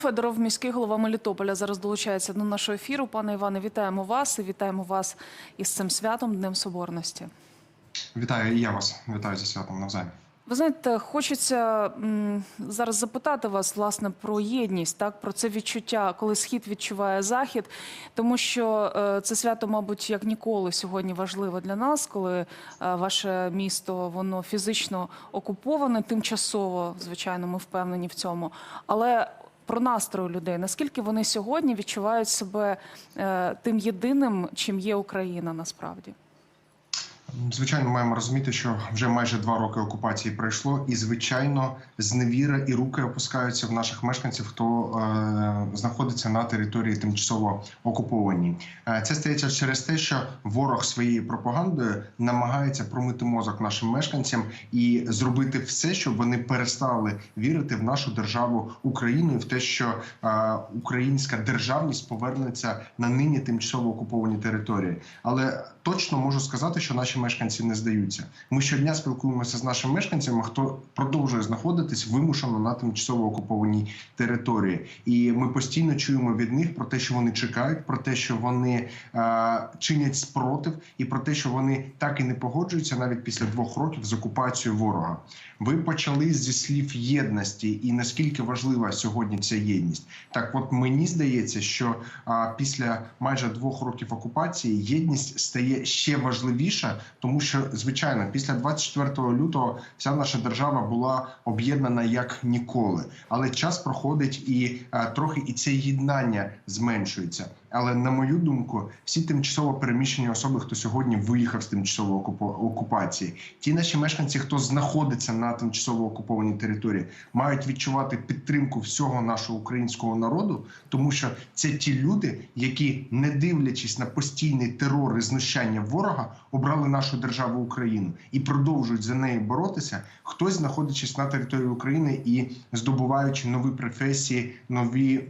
Федоров, міський голова Мелітополя, зараз долучається до нашого ефіру. Пане Іване, вітаємо вас і вітаємо вас із цим святом Днем Соборності. Вітаю і я вас. Вітаю зі святом навзаєм. Ви знаєте, хочеться зараз запитати вас власне про єдність, так про це відчуття, коли схід відчуває захід, тому що е, це свято, мабуть, як ніколи сьогодні важливе для нас, коли е, ваше місто воно фізично окуповане, тимчасово, звичайно, ми впевнені в цьому. Але про настрої людей, наскільки вони сьогодні відчувають себе е, тим єдиним, чим є Україна насправді. Звичайно, маємо розуміти, що вже майже два роки окупації пройшло, і звичайно, зневіра і руки опускаються в наших мешканців, хто е, знаходиться на території тимчасово окупованій. Е, це стається через те, що ворог своєю пропагандою намагається промити мозок нашим мешканцям і зробити все, щоб вони перестали вірити в нашу державу Україну і в те, що е, українська державність повернеться на нині тимчасово окуповані території. Але точно можу сказати, що наші мешканці не здаються. Ми щодня спілкуємося з нашими мешканцями, хто продовжує знаходитись вимушено на тимчасово окупованій території, і ми постійно чуємо від них про те, що вони чекають, про те, що вони е, чинять спротив, і про те, що вони так і не погоджуються навіть після двох років з окупацією ворога. Ви почали зі слів єдності, і наскільки важлива сьогодні ця єдність? Так, от мені здається, що а, після майже двох років окупації єдність стає ще важливіша, тому що звичайно, після 24 лютого вся наша держава була об'єднана як ніколи. Але час проходить і трохи і це єднання зменшується. Але на мою думку, всі тимчасово переміщені особи, хто сьогодні виїхав з тимчасової окупа- окупації, ті наші мешканці, хто знаходиться на тимчасово окупованій території, мають відчувати підтримку всього нашого українського народу, тому що це ті люди, які, не дивлячись на постійний терор і знущання ворога, обрали нашу державу Україну і продовжують за нею боротися. Хтось знаходячись на території України і здобуваючи нові професії, нові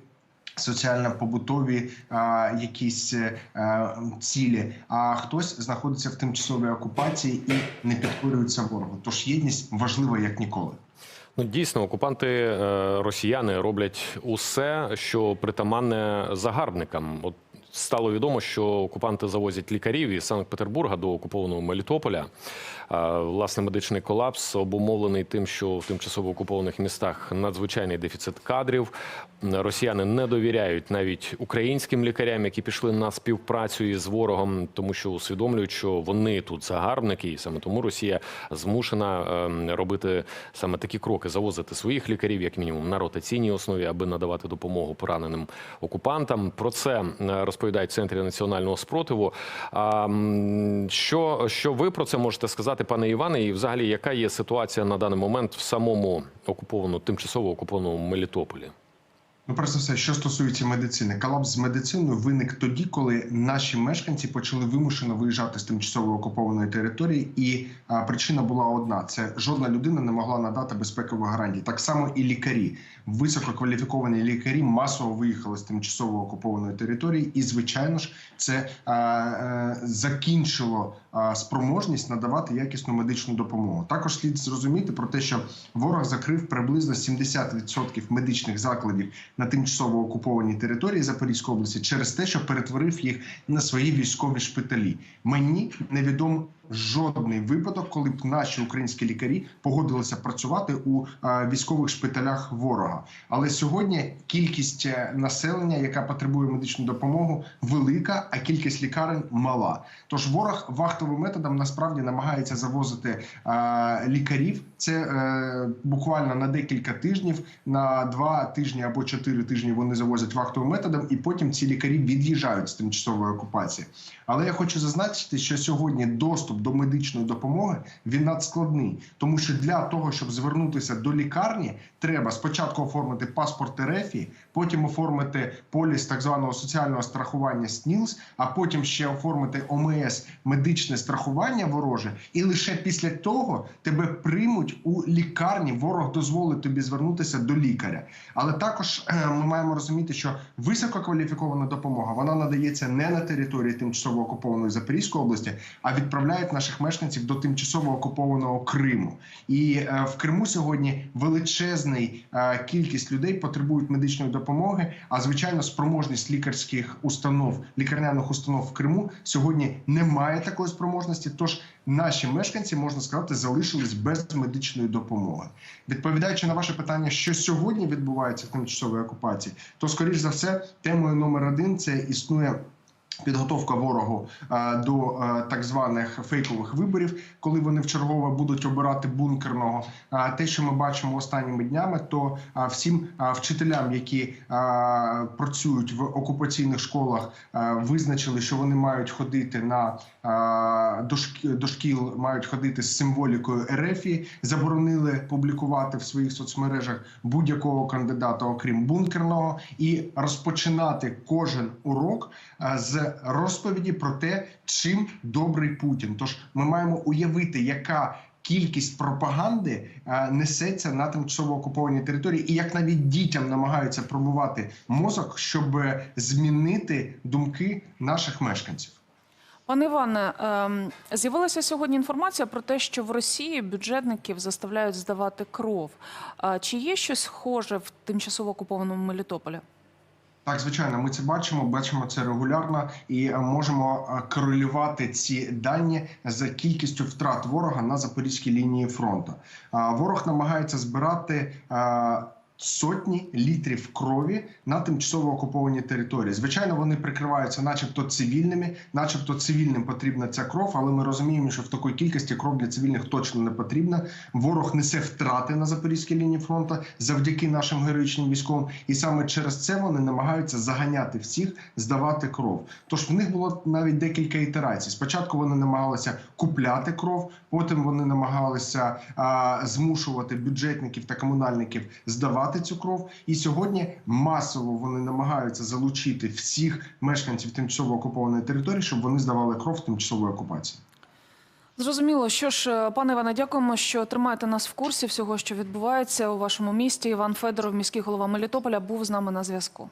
соціально-побутові а, якісь а, цілі. А хтось знаходиться в тимчасовій окупації і не підкорюється ворогу. Тож єдність важлива як ніколи. Ну, дійсно, окупанти е, росіяни роблять усе, що притаманне загарбникам. От стало відомо, що окупанти завозять лікарів із Санкт-Петербурга до окупованого Мелітополя. Власне, медичний колапс обумовлений тим, що в тимчасово окупованих містах надзвичайний дефіцит кадрів. Росіяни не довіряють навіть українським лікарям, які пішли на співпрацю із ворогом, тому що усвідомлюють, що вони тут загарбники, і саме тому Росія змушена е, робити саме такі кроки, завозити своїх лікарів, як мінімум, на ротаційній основі, аби надавати допомогу пораненим окупантам. Про це е, розповідають в центрі національного спротиву. А що, що ви про це можете сказати, пане Іване? І взагалі, яка є ситуація на даний момент в самому окупованому, тимчасово окупованому Мелітополі? Ну, перш все, що стосується медицини, колапс з медициною виник тоді, коли наші мешканці почали вимушено виїжджати з тимчасово окупованої території, і а, причина була одна: це жодна людина не могла надати безпекових гарантій. Так само і лікарі, висококваліфіковані лікарі, масово виїхали з тимчасово окупованої території, і звичайно ж, це а, а, закінчило а, спроможність надавати якісну медичну допомогу. Також слід зрозуміти про те, що ворог закрив приблизно 70% медичних закладів на тимчасово окупованій території Запорізької області через те, що перетворив їх на свої військові шпиталі. Мені невідомо жодний випадок, коли б наші українські лікарі погодилися працювати у е, військових шпиталях ворога. Але сьогодні кількість е, населення, яка потребує медичну допомогу, велика, а кількість лікарень мала. Тож ворог вахтовим методом насправді намагається завозити е, лікарів. Це буквально на декілька тижнів, на два тижні або чотири тижні вони завозять вахтовим методом, і потім ці лікарі від'їжджають з тимчасової окупації. Але я хочу зазначити, що сьогодні доступ до медичної допомоги він надскладний, тому що для того, щоб звернутися до лікарні, треба спочатку оформити паспорт РФІ, потім оформити поліс так званого соціального страхування СНІЛС, а потім ще оформити ОМС медичне страхування вороже, і лише після того тебе приймуть у лікарні. Ворог дозволить тобі звернутися до лікаря. Але також е, ми маємо розуміти, що висококваліфікована допомога вона надається не на території тимчасово окупованої Запорізької області, а відправляється пускають наших мешканців до тимчасово окупованого Криму. І е, в Криму сьогодні величезний е, кількість людей потребують медичної допомоги. А звичайно, спроможність лікарських установ, лікарняних установ в Криму сьогодні немає такої спроможності. Тож наші мешканці можна сказати залишились без медичної допомоги. Відповідаючи на ваше питання, що сьогодні відбувається в тимчасовій окупації, то скоріш за все темою номер один це існує. Підготовка ворогу е, до е, так званих фейкових виборів, коли вони вчергове будуть обирати бункерного. А те, що ми бачимо останніми днями, то е, всім е, вчителям, які е, працюють в окупаційних школах, е, визначили, що вони мають ходити на е, до шк- до шкіл, мають ходити з символікою РФі, заборонили публікувати в своїх соцмережах будь-якого кандидата, окрім бункерного, і розпочинати кожен урок е, розповіді про те, чим добрий Путін. Тож ми маємо уявити, яка кількість пропаганди е, несеться на тимчасово окупованій території, і як навіть дітям намагаються пробувати мозок, щоб змінити думки наших мешканців. Пане Іване, ем, з'явилася сьогодні інформація про те, що в Росії бюджетників заставляють здавати кров. Чи є щось схоже в тимчасово окупованому Мелітополі? Так, звичайно, ми це бачимо, бачимо це регулярно і е, можемо е, корелювати ці дані за кількістю втрат ворога на запорізькій лінії фронту. Ворог намагається збирати. Сотні літрів крові на тимчасово окупованій території. Звичайно, вони прикриваються, начебто цивільними, начебто цивільним потрібна ця кров, але ми розуміємо, що в такій кількості кров для цивільних точно не потрібна. Ворог несе втрати на запорізькій лінії фронту завдяки нашим героїчним військовим, і саме через це вони намагаються заганяти всіх, здавати кров. Тож в них було навіть декілька ітерацій. Спочатку вони намагалися купляти кров, потім вони намагалися а, змушувати бюджетників та комунальників здавати цю кров. І сьогодні масово вони намагаються залучити всіх мешканців тимчасово окупованої території, щоб вони здавали кров тимчасової окупації. Зрозуміло, що ж, е, пане Іване, дякуємо, що тримаєте нас в курсі всього, що відбувається у вашому місті. Іван Федоров, міський голова Мелітополя, був з нами на зв'язку.